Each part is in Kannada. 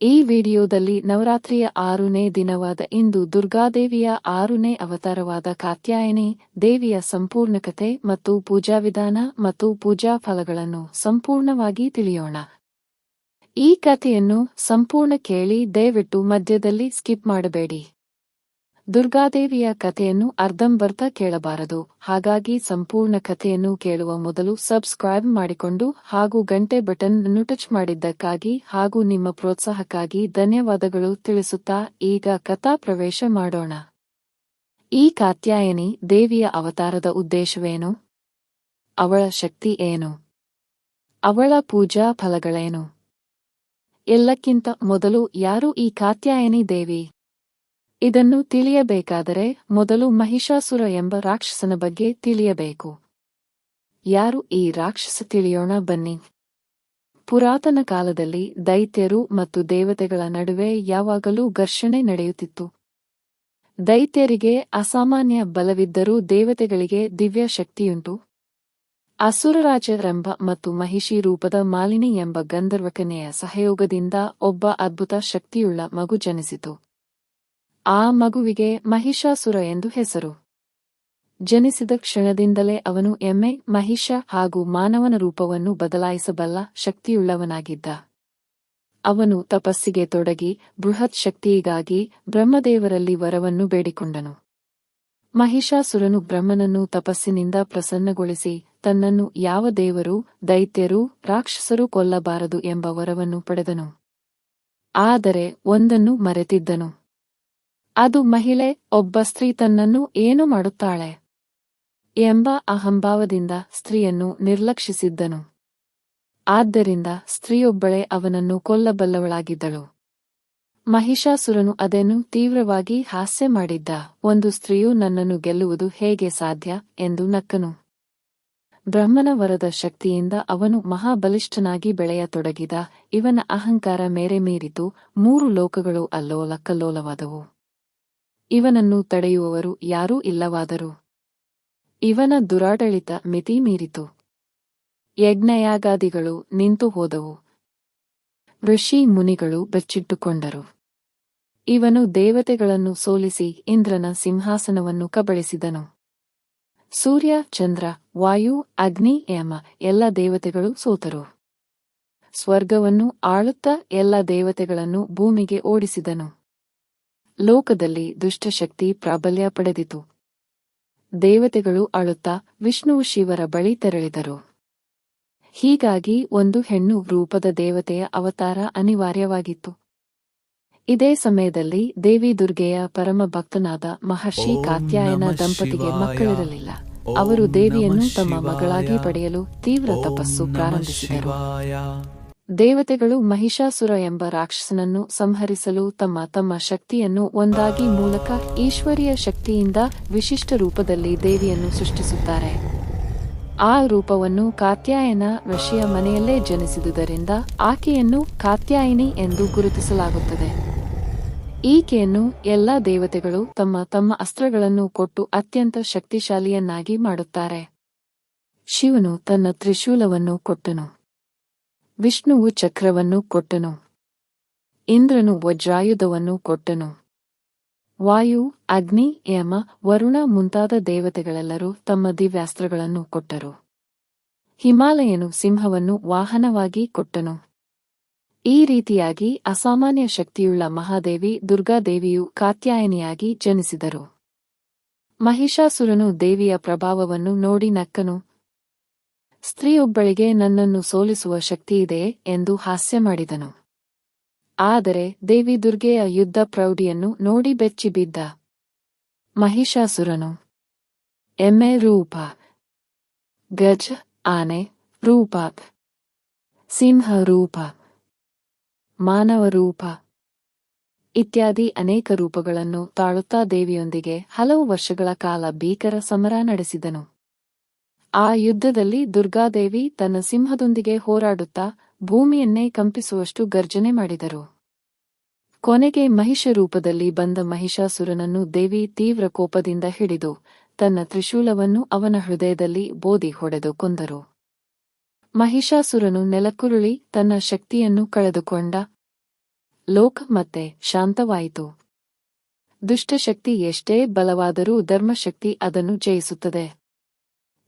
ಈ ವಿಡಿಯೋದಲ್ಲಿ ನವರಾತ್ರಿಯ ಆರನೇ ದಿನವಾದ ಇಂದು ದುರ್ಗಾದೇವಿಯ ಆರನೇ ಅವತಾರವಾದ ಕಾತ್ಯಾಯನಿ ದೇವಿಯ ಸಂಪೂರ್ಣ ಕಥೆ ಮತ್ತು ಪೂಜಾ ವಿಧಾನ ಮತ್ತು ಪೂಜಾ ಫಲಗಳನ್ನು ಸಂಪೂರ್ಣವಾಗಿ ತಿಳಿಯೋಣ. ಈ ಕಥೆಯನ್ನು ಸಂಪೂರ್ಣ ಕೇಳಿ ದಯವಿಟ್ಟು ಮಧ್ಯದಲ್ಲಿ ಸ್ಕಿಪ್ ಮಾಡಬೇಡಿ. ದುರ್ಗಾದೇವಿಯ ಕಥೆಯನ್ನು ಅರ್ಧಂಬರ್ಧ ಕೇಳಬಾರದು. ಹಾಗಾಗಿ ಸಂಪೂರ್ಣ ಕಥೆಯನ್ನು ಕೇಳುವ ಮೊದಲು ಸಬ್ಸ್ಕ್ರೈಬ್ ಮಾಡಿಕೊಂಡು ಹಾಗೂ ಗಂಟೆ ಬಟನ್ ಅನ್ನು ಟಚ್ ಮಾಡಿದ್ದಕ್ಕಾಗಿ ಹಾಗೂ ನಿಮ್ಮ ಪ್ರೋತ್ಸಾಹಕ್ಕಾಗಿ ಧನ್ಯವಾದಗಳು ತಿಳಿಸುತ್ತಾ ಈಗ ಕಥಾ ಪ್ರವೇಶ ಮಾಡೋಣ. ಈ ಕಾತ್ಯಾಯನಿ ದೇವಿಯ ಅವತಾರದ ಉದ್ದೇಶವೇನು? ಅವಳ ಶಕ್ತಿ ಏನು? ಅವಳ ಪೂಜಾ ಫಲಗಳೇನು? ಎಲ್ಲಕ್ಕಿಂತ ಮೊದಲು ಯಾರು ಈ ಕಾತ್ಯಾಯನಿ ದೇವಿ? ಇದನ್ನು ತಿಳಿಯಬೇಕಾದರೆ ಮೊದಲು ಮಹಿಷಾಸುರ ಎಂಬ ರಾಕ್ಷಸನ ಬಗ್ಗೆ ತಿಳಿಯಬೇಕು. ಯಾರು ಈ ರಾಕ್ಷಸ ತಿಳಿಯೋಣ ಬನ್ನಿ. ಪುರಾತನ ಕಾಲದಲ್ಲಿ ದೈತ್ಯರು ಮತ್ತು ದೇವತೆಗಳ ನಡುವೆ ಯಾವಾಗಲೂ ಘರ್ಷಣೆ ನಡೆಯುತ್ತಿತ್ತು. ದೈತ್ಯರಿಗೆ ಅಸಾಮಾನ್ಯ ಬಲವಿದ್ದರೂ ದೇವತೆಗಳಿಗೆ ದಿವ್ಯ ಶಕ್ತಿಯುಂಟು. ಅಸುರರಾಜರೆಂಬ ಮತ್ತು ಮಹಿಷಿ ರೂಪದ ಮಾಲಿನಿ ಎಂಬ ಗಂಧರ್ವಕನೆಯ ಸಹಯೋಗದಿಂದ ಒಬ್ಬ ಅದ್ಭುತ ಶಕ್ತಿಯುಳ್ಳ ಮಗು ಜನಿಸಿತು. ಆ ಮಗುವಿಗೆ ಮಹಿಷಾಸುರ ಎಂದು ಹೆಸರು. ಜನಿಸಿದ ಕ್ಷಣದಿಂದಲೇ ಅವನು ಎಮ್ಮೆ, ಮಹಿಷ ಹಾಗೂ ಮಾನವನ ರೂಪವನ್ನು ಬದಲಾಯಿಸಬಲ್ಲ ಶಕ್ತಿಯುಳ್ಳವನಾಗಿದ್ದ. ಅವನು ತಪಸ್ಸಿಗೆ ತೊಡಗಿ ಬೃಹತ್ ಶಕ್ತಿಯಿಗಾಗಿ ಬ್ರಹ್ಮದೇವರಲ್ಲಿ ವರವನ್ನು ಬೇಡಿಕೊಂಡನು. ಮಹಿಷಾಸುರನು ಬ್ರಹ್ಮನನ್ನು ತಪಸ್ಸಿನಿಂದ ಪ್ರಸನ್ನಗೊಳಿಸಿ ತನ್ನನ್ನು ಯಾವ ದೇವರು, ದೈತ್ಯರೂ, ರಾಕ್ಷಸರೂ ಕೊಲ್ಲಬಾರದು ಎಂಬ ವರವನ್ನು ಪಡೆದನು. ಆದರೆ ಒಂದನ್ನು ಮರೆತಿದ್ದನು. ಅದು ಮಹಿಳೆ, ಒಬ್ಬ ಸ್ತ್ರೀ ತನ್ನನ್ನು ಏನು ಮಾಡುತ್ತಾಳೆ? ಎಂಬ ಅಹಂಭಾವದಿಂದ ಸ್ತ್ರೀಯನ್ನು ನಿರ್ಲಕ್ಷಿಸಿದ್ದನು. ಆದ್ದರಿಂದ ಸ್ತ್ರೀಯೊಬ್ಬಳೇ ಅವನನ್ನು ಕೊಲ್ಲಬಲ್ಲವಳಾಗಿದ್ದಳು. ಮಹಿಷಾಸುರನು ಅದನ್ನು ತೀವ್ರವಾಗಿ ಹಾಸ್ಯ ಮಾಡಿದ್ದ. ಒಂದು ಸ್ತ್ರೀಯು ನನ್ನನ್ನು ಗೆಲ್ಲುವುದು ಹೇಗೆ ಸಾಧ್ಯ? ಎಂದು ನಕ್ಕನು. ಬ್ರಹ್ಮನ ವರದ ಶಕ್ತಿಯಿಂದ ಅವನು ಮಹಾಬಲಿಷ್ಠನಾಗಿ ಬೆಳೆಯತೊಡಗಿದ. ಇವನ ಅಹಂಕಾರ ಮೇರೆ ಮೀರಿತು. ಮೂರು ಲೋಕಗಳು ಅಲ್ಲೋಲಕ್ಕಲ್ಲೋಲವಾದವು ಇವನನ್ನು ತಡೆಯುವವರು ಯಾರೂ ಇಲ್ಲವಾದರು ಇವನ ದುರಾಡಳಿತ ಮಿತಿ ಮೀರಿತು ಯಜ್ಞಯಾಗಾದಿಗಳು ನಿಂತು ಹೋದವು. ಋಷಿ ಮುನಿಗಳು ಬೆಚ್ಚಿಟ್ಟುಕೊಂಡರು. ಇವನು ದೇವತೆಗಳನ್ನು ಸೋಲಿಸಿ ಇಂದ್ರನ ಸಿಂಹಾಸನವನ್ನು ಕಬಳಿಸಿದನು. ಸೂರ್ಯ, ಚಂದ್ರ, ವಾಯು, ಅಗ್ನಿ, ಯಮ ಎಲ್ಲ ದೇವತೆಗಳು ಸೋತರು. ಸ್ವರ್ಗವನ್ನು ಆಳುತ್ತಾ ಎಲ್ಲ ದೇವತೆಗಳನ್ನು ಭೂಮಿಗೆ ಓಡಿಸಿದನು. ಲೋಕದಲ್ಲಿ ದುಷ್ಟಶಕ್ತಿ ಪ್ರಾಬಲ್ಯ ಪಡೆದಿತು. ದೇವತೆಗಳು ಅಳುತ್ತಾ ವಿಷ್ಣುವು ಶಿವರ ಬಳಿ ತೆರಳಿದರು. ಹೀಗಾಗಿ ಒಂದು ಹೆಣ್ಣು ರೂಪದ ದೇವತೆಯ ಅವತಾರ ಅನಿವಾರ್ಯವಾಗಿತ್ತು. ಇದೇ ಸಮಯದಲ್ಲಿ ದೇವಿ ದುರ್ಗೆಯ ಪರಮ ಭಕ್ತನಾದ ಮಹರ್ಷಿ ಕಾತ್ಯಾಯನ ದಂಪತಿಗೆ ಮಕ್ಕಳಿರಲಿಲ್ಲ. ಅವರು ದೇವಿಯನ್ನು ತಮ್ಮ ಮಗಳಾಗಿ ಪಡೆಯಲು ತೀವ್ರ ತಪಸ್ಸು ಪ್ರಾರಂಭಿಸಿದರು. ದೇವತೆಗಳು ಮಹಿಷಾಸುರ ಎಂಬ ರಾಕ್ಷಸನನ್ನು ಸಂಹರಿಸಲು ತಮ್ಮ ತಮ್ಮ ಶಕ್ತಿಯನ್ನು ಒಂದಾಗಿ ಮೂಲಕ ಈಶ್ವರಿಯ ಶಕ್ತಿಯಿಂದ ವಿಶಿಷ್ಟ ರೂಪದಲ್ಲಿ ದೇವಿಯನ್ನು ಸೃಷ್ಟಿಸುತ್ತಾರೆ. ಆ ರೂಪವನ್ನು ಕಾತ್ಯಾಯನ ಋಷಿಯ ಮನೆಯಲ್ಲೇ ಜನಿಸಿದುದರಿಂದ ಆಕೆಯನ್ನು ಕಾತ್ಯಾಯಿನಿ ಎಂದು ಗುರುತಿಸಲಾಗುತ್ತದೆ. ಈಕೆಯನ್ನು ಎಲ್ಲ ದೇವತೆಗಳು ತಮ್ಮ ತಮ್ಮ ಅಸ್ತ್ರಗಳನ್ನು ಕೊಟ್ಟು ಅತ್ಯಂತ ಶಕ್ತಿಶಾಲಿಯನ್ನಾಗಿ ಮಾಡುತ್ತಾರೆ. ಶಿವನು ತನ್ನ ತ್ರಿಶೂಲವನ್ನು ಕೊಟ್ಟನು. ವಿಷ್ಣುವು ಚಕ್ರವನ್ನು ಕೊಟ್ಟನು. ಇಂದ್ರನು ವಜ್ರಾಯುಧವನ್ನು ಕೊಟ್ಟನು. ವಾಯು, ಅಗ್ನಿ, ಯಮ, ವರುಣ ಮುಂತಾದ ದೇವತೆಗಳೆಲ್ಲರೂ ತಮ್ಮ ದಿವ್ಯಾಸ್ತ್ರಗಳನ್ನು ಕೊಟ್ಟರು. ಹಿಮಾಲಯನು ಸಿಂಹವನ್ನು ವಾಹನವಾಗಿ ಕೊಟ್ಟನು. ಈ ರೀತಿಯಾಗಿ ಅಸಾಮಾನ್ಯ ಶಕ್ತಿಯುಳ್ಳ ಮಹಾದೇವಿ ದುರ್ಗಾದೇವಿಯು ಕಾತ್ಯಾಯನಿಯಾಗಿ ಜನಿಸಿದರು. ಮಹಿಷಾಸುರನು ದೇವಿಯ ಪ್ರಭಾವವನ್ನು ನೋಡಿ ನಕ್ಕನು. ಸ್ತ್ರೀಯೊಬ್ಬಳಿಗೆ ನನ್ನನ್ನು ಸೋಲಿಸುವ ಶಕ್ತಿಯಿದೆ ಎಂದು ಹಾಸ್ಯ ಮಾಡಿದನು. ಆದರೆ ದೇವಿ ದುರ್ಗೆಯ ಯುದ್ಧ ಪ್ರೌಢಿಯನ್ನು ನೋಡಿ ಬೆಚ್ಚಿಬಿದ್ದ ಮಹಿಷಾಸುರನು, ಎಮ್ಮೆ ರೂಪ, ಗಜ, ಆನೆ, ರೂಪ, ಸಿಂಹ ರೂಪ, ಮಾನವ ರೂಪ, ಇತ್ಯಾದಿ ಅನೇಕ ರೂಪಗಳನ್ನು ತಾಳುತ್ತಾ ದೇವಿಯೊಂದಿಗೆ ಹಲವು ವರ್ಷಗಳ ಕಾಲ ಭೀಕರ ಸಮರ ನಡೆಸಿದನು. ಆ ಯುದ್ಧದಲ್ಲಿ ದುರ್ಗಾದೇವಿ ತನ್ನ ಸಿಂಹದೊಂದಿಗೆ ಹೋರಾಡುತ್ತಾ ಭೂಮಿಯನ್ನೇ ಕಂಪಿಸುವಷ್ಟು ಗರ್ಜನೆ ಮಾಡಿದರು. ಕೊನೆಗೆ ಮಹಿಷ ರೂಪದಲ್ಲಿ ಬಂದ ಮಹಿಷಾಸುರನನ್ನು ದೇವಿ ತೀವ್ರ ಕೋಪದಿಂದ ಹಿಡಿದು ತನ್ನ ತ್ರಿಶೂಲವನ್ನು ಅವನ ಹೃದಯದಲ್ಲಿ ಬೋದಿ ಹೊಡೆದು ಕೊಂದರು. ಮಹಿಷಾಸುರನು ನೆಲಕ್ಕುರುಳಿ ತನ್ನ ಶಕ್ತಿಯನ್ನು ಕಳೆದುಕೊಂಡ ಲೋಕ ಮತ್ತೆ ಶಾಂತವಾಯಿತು. ದುಷ್ಟಶಕ್ತಿ ಎಷ್ಟೇ ಬಲವಾದರೂ ಧರ್ಮಶಕ್ತಿ ಅದನ್ನು ಜಯಿಸುತ್ತದೆ.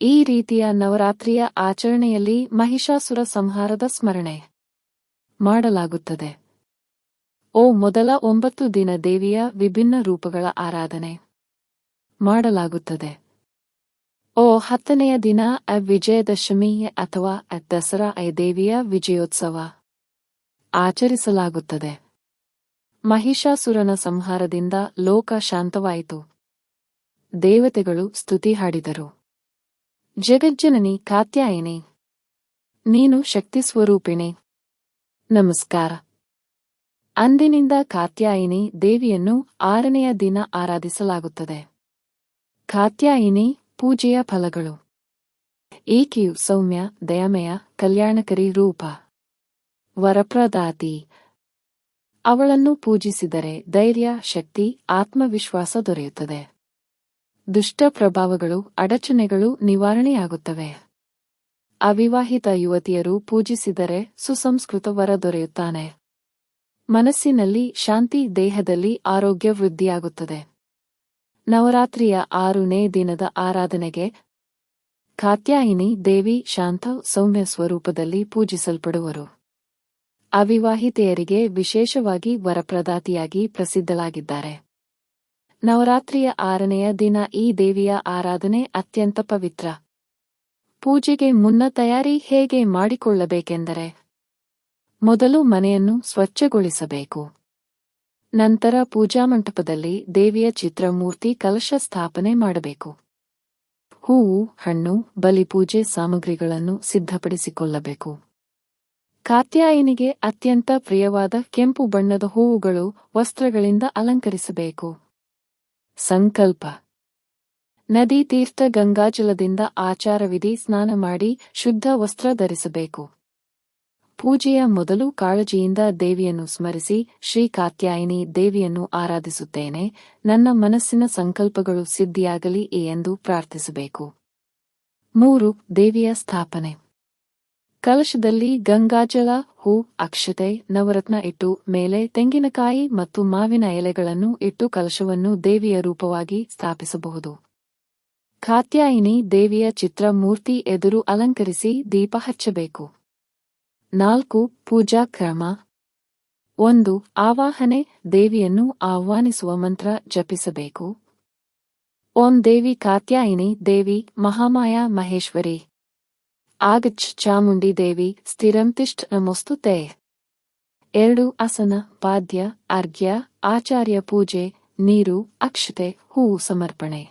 ಈ ರೀತಿಯ ನವರಾತ್ರಿಯ ಆಚರಣೆಯಲ್ಲಿ ಮಹಿಷಾಸುರ ಸಂಹಾರದ ಸ್ಮರಣೆ ಮಾಡಲಾಗುತ್ತದೆ. ಓ ಮೊದಲ ಒಂಬತ್ತು ದಿನ ದೇವಿಯ ವಿಭಿನ್ನ ರೂಪಗಳ ಆರಾಧನೆ ಮಾಡಲಾಗುತ್ತದೆ. ಓ ಹತ್ತನೆಯ ದಿನ ಅ ವಿಜಯದಶಮಿ ಅಥವಾ ಅ ದಸರಾ ಐ ದೇವಿಯ ವಿಜಯೋತ್ಸವ ಆಚರಿಸಲಾಗುತ್ತದೆ. ಮಹಿಷಾಸುರನ ಸಂಹಾರದಿಂದ ಲೋಕ ಶಾಂತವಾಯಿತು. ದೇವತೆಗಳು ಸ್ತುತಿ ಹಾಡಿದರು. ಜಗಜ್ಜನನಿ ಕಾತ್ಯಾಯಿನಿ. ನೀನು ಶಕ್ತಿ ಸ್ವರೂಪಿಣಿ. ನಮಸ್ಕಾರ. ಅಂದಿನಿಂದ ಕಾತ್ಯಾಯಿನಿ ದೇವಿಯನ್ನು ಆರನೆಯ ದಿನ ಆರಾಧಿಸಲಾಗುತ್ತದೆ. ಕಾತ್ಯಾಯಿನಿ ಪೂಜೆಯ ಫಲಗಳು. ಈಕೆಯು ಸೌಮ್ಯ, ದಯಮಯ, ಕಲ್ಯಾಣಕರಿ ರೂಪ. ವರಪ್ರದಾತಿ. ಅವಳನ್ನು ಪೂಜಿಸಿದರೆ ಧೈರ್ಯ, ಶಕ್ತಿ, ಆತ್ಮವಿಶ್ವಾಸ ದೊರೆಯುತ್ತದೆ. ದುಷ್ಟ ಪ್ರಭಾವಗಳು, ಅಡಚಣೆಗಳು ನಿವಾರಣೆಯಾಗುತ್ತವೆ. ಅವಿವಾಹಿತ ಯುವತಿಯರು ಪೂಜಿಸಿದರೆ ಸುಸಂಸ್ಕೃತ ವರ ದೊರೆಯುತ್ತಾನೆ. ಮನಸ್ಸಿನಲ್ಲಿ ಶಾಂತಿ, ದೇಹದಲ್ಲಿ ಆರೋಗ್ಯ ವೃದ್ಧಿಯಾಗುತ್ತದೆ. ನವರಾತ್ರಿಯ ಆರನೇ ದಿನದ ಆರಾಧನೆಗೆ ಕಾತ್ಯಾಯಿನಿ ದೇವಿ ಶಾಂತ ಸೌಮ್ಯ ಸ್ವರೂಪದಲ್ಲಿ ಪೂಜಿಸಲ್ಪಡುವರು. ಅವಿವಾಹಿತೆಯರಿಗೆ ವಿಶೇಷವಾಗಿ ವರಪ್ರದಾತಿಯಾಗಿ ಪ್ರಸಿದ್ಧಲಾಗಿದ್ದಾರೆ ನವರಾತ್ರಿಯ ಆರನೆಯ ದಿನ ಈ ದೇವಿಯ ಆರಾಧನೆ ಅತ್ಯಂತ ಪವಿತ್ರ. ಪೂಜೆಗೆ ಮುನ್ನ ತಯಾರಿ ಹೇಗೆ ಮಾಡಿಕೊಳ್ಳಬೇಕೆಂದರೆ, ಮೊದಲು ಮನೆಯನ್ನು ಸ್ವಚ್ಛಗೊಳಿಸಬೇಕು. ನಂತರ ಪೂಜಾ ಮಂಟಪದಲ್ಲಿ ದೇವಿಯ ಚಿತ್ರಮೂರ್ತಿ ಕಲಶ ಸ್ಥಾಪನೆ ಮಾಡಬೇಕು. ಹೂವು, ಹಣ್ಣು ಬಲಿಪೂಜೆ ಸಾಮಗ್ರಿಗಳನ್ನು ಸಿದ್ಧಪಡಿಸಿಕೊಳ್ಳಬೇಕು. ಕಾತ್ಯಾಯಿನಿಗೆ ಅತ್ಯಂತ ಪ್ರಿಯವಾದ ಕೆಂಪು ಬಣ್ಣದ ಹೂವುಗಳು ವಸ್ತ್ರಗಳಿಂದ ಅಲಂಕರಿಸಬೇಕು. ಸಂಕಲ್ಪ. ನದಿ ತೀರ್ಥ ಗಂಗಾಜಲದಿಂದ ಆಚಾರವಿಧಿ ಸ್ನಾನ ಮಾಡಿ ಶುದ್ಧ ವಸ್ತ್ರ ಧರಿಸಬೇಕು. ಪೂಜೆಯ ಮೊದಲು ಕಾಳಜಿಯಿಂದ ದೇವಿಯನ್ನು ಸ್ಮರಿಸಿ ಶ್ರೀ ಕಾತ್ಯಾಯಿನಿ ದೇವಿಯನ್ನು ಆರಾಧಿಸುತ್ತೇನೆ. ನನ್ನ ಮನಸ್ಸಿನ ಸಂಕಲ್ಪಗಳು ಸಿದ್ಧಿಯಾಗಲಿ ಎಂದು ಪ್ರಾರ್ಥಿಸಬೇಕು. ಮೂರು, ದೇವಿಯ ಸ್ಥಾಪನೆ. ಕಲಶದಲ್ಲಿ ಗಂಗಾಜಲ, ಹೂ, ಅಕ್ಷತೆ, ನವರತ್ನ ಇಟ್ಟು ಮೇಲೆ ತೆಂಗಿನಕಾಯಿ ಮತ್ತು ಮಾವಿನ ಎಲೆಗಳನ್ನು ಇಟ್ಟು ಕಲಶವನ್ನು ದೇವಿಯ ರೂಪವಾಗಿ ಸ್ಥಾಪಿಸಬಹುದು. ಕಾತ್ಯಾಯಿನಿ ದೇವಿಯ ಚಿತ್ರ ಮೂರ್ತಿ ಎದುರು ಅಲಂಕರಿಸಿ ದೀಪ ಹಚ್ಚಬೇಕು. ನಾಲ್ಕು, ಪೂಜಾ ಕ್ರಮ. ಒಂದು, ಆವಾಹನೆ, ದೇವಿಯನ್ನು ಆಹ್ವಾನಿಸುವ ಮಂತ್ರ ಜಪಿಸಬೇಕು. ಓಂ ದೇವಿ ಕಾತ್ಯಾಯಿನಿ ದೇವಿ ಮಹಾಮಾಯಾ ಮಹೇಶ್ವರಿ. ಆಗಚ್ ಚಾಮುಂಡಿ ದೇವಿ ಸ್ಥಿರಂ ತಿಷ್ಠ ನಮೋಸ್ತುತೆ ಎರಡು, ಆಸನ, ಪಾದ್ಯ ಅರ್ಘ್ಯ ಆಚಾರ್ಯ ಪೂಜೆ, ನೀರು, ಅಕ್ಷತೆ, ಹೂವು ಸಮರ್ಪಣೆ.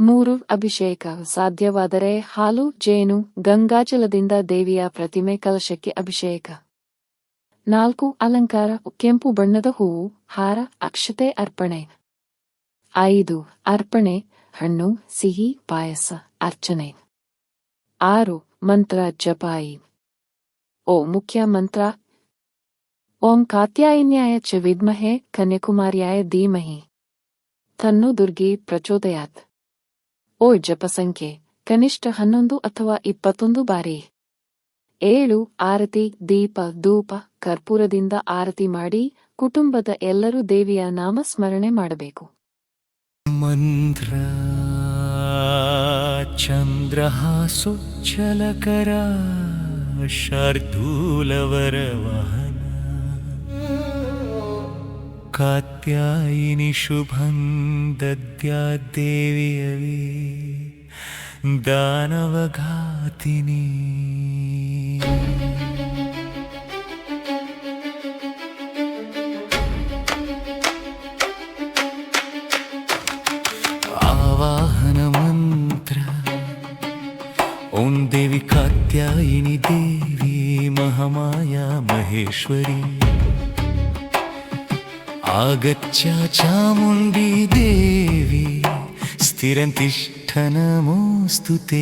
ಮೂರು, ಅಭಿಷೇಕ ಸಾಧ್ಯವಾದರೆ ಹಾಲು, ಜೇನು, ಗಂಗಾಜಲದಿಂದ ದೇವಿಯ ಪ್ರತಿಮೆ ಕಲಶಕ್ಕೆ ಅಭಿಷೇಕ. ನಾಲ್ಕು, ಅಲಂಕಾರ, ಕೆಂಪು ಬಣ್ಣದ ಹೂವು, ಹಾರ, ಅಕ್ಷತೆ ಅರ್ಪಣೆ. ಐದು, ಅರ್ಪಣೆ, ಹಣ್ಣು, ಸಿಹಿ, ಪಾಯಸ, ಅರ್ಚನೆ. ಆರು ಮಂತ್ರ ಜಪಾಯಿ. ಓ ಮುಖ್ಯ ಮಂತ್ರ. ಓಂ ಕಾತ್ಯಾಯಿನ್ಯಾಯ ಚ ವಿದ್ಮಹೆ ಕನ್ಯಾಕುಮಾರ್ಯಾಯ ಧೀಮಹಿ. ತನ್ನು ದುರ್ಗಿ ಪ್ರಚೋದಯಾತ್. ಓ ಜಪಸಂಖ್ಯೆ ಕನಿಷ್ಠ ಹನ್ನೊಂದು ಅಥವಾ ಇಪ್ಪತ್ತೊಂದು ಬಾರಿ. ಏಳು ಆರತಿ ದೀಪ ಧೂಪ ಕರ್ಪೂರದಿಂದ ಆರತಿ ಮಾಡಿ ಕುಟುಂಬದ ಎಲ್ಲರೂ ದೇವಿಯ ನಾಮ ಸ್ಮರಣೆ ಮಾಡಬೇಕು. ಮಂತ್ರ. चन्द्रहासोज्जलकरा शार्दूलवरवहन कात्यायिनि शुभं दद्याद्देवी अवि दानवघातिनी महेश्वरी आगच्छ चामुण्डी देवी स्थिरन्तिष्ठ नमोऽस्तु ते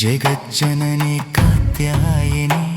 ಕನ್ನಡದಲ್ಲಿ ಜಗಜ್ಜನನಿ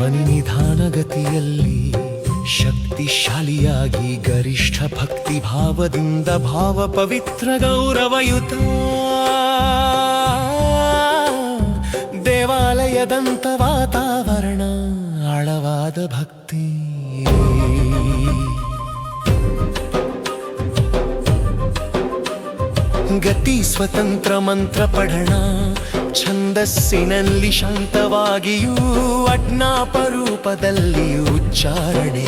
ಧ್ವನಿ ನಿಧಾನಗತಿಯಲ್ಲಿ ಶಕ್ತಿಶಾಲಿಯಾಗಿ ಗರಿಷ್ಠ ಭಕ್ತಿ ಭಾವದಿಂದ ಭಾವ ಪವಿತ್ರ ಗೌರವಯುತ. ದೇವಾಲಯದಂತ ವಾತಾವರಣ, ಆಳವಾದ ಭಕ್ತಿ. ಗತಿ ಸ್ವತಂತ್ರ ಮಂತ್ರ ಪಠಣ ಛಂದಸ್ಸಿನಲ್ಲಿ ಶಾಂತವಾಗಿಯೂ ಅಜ್ಞಾಪರೂಪದಲ್ಲಿಯೂ ಉಚ್ಚಾರಣೆ.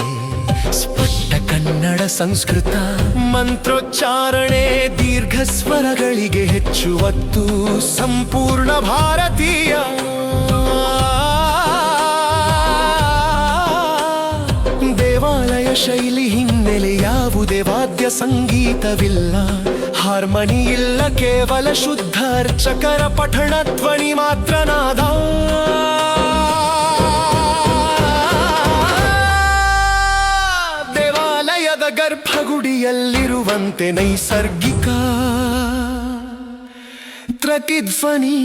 ಸ್ಪಷ್ಟ ಕನ್ನಡ ಸಂಸ್ಕೃತ ಮಂತ್ರೋಚ್ಚಾರಣೆ ದೀರ್ಘ ಸ್ವರಗಳಿಗೆ ಹೆಚ್ಚು ಒತ್ತು. ಸಂಪೂರ್ಣ ಭಾರತೀಯ. ಶೈಲಿ ಹಿನ್ನೆಲೆ ಯಾವುದೇ ವಾದ್ಯ ಸಂಗೀತವಿಲ್ಲ. ಹಾರ್ಮನಿ ಇಲ್ಲ, ಕೇವಲ ಶುದ್ಧ ಅರ್ಚಕರ ಪಠಣ ಧ್ವನಿ ಮಾತ್ರ ನಾದ. ದೇವಾಲಯದ ಗರ್ಭಗುಡಿಯಲ್ಲಿರುವಂತೆ ನೈಸರ್ಗಿಕ ಪ್ರತಿಧ್ವನಿ.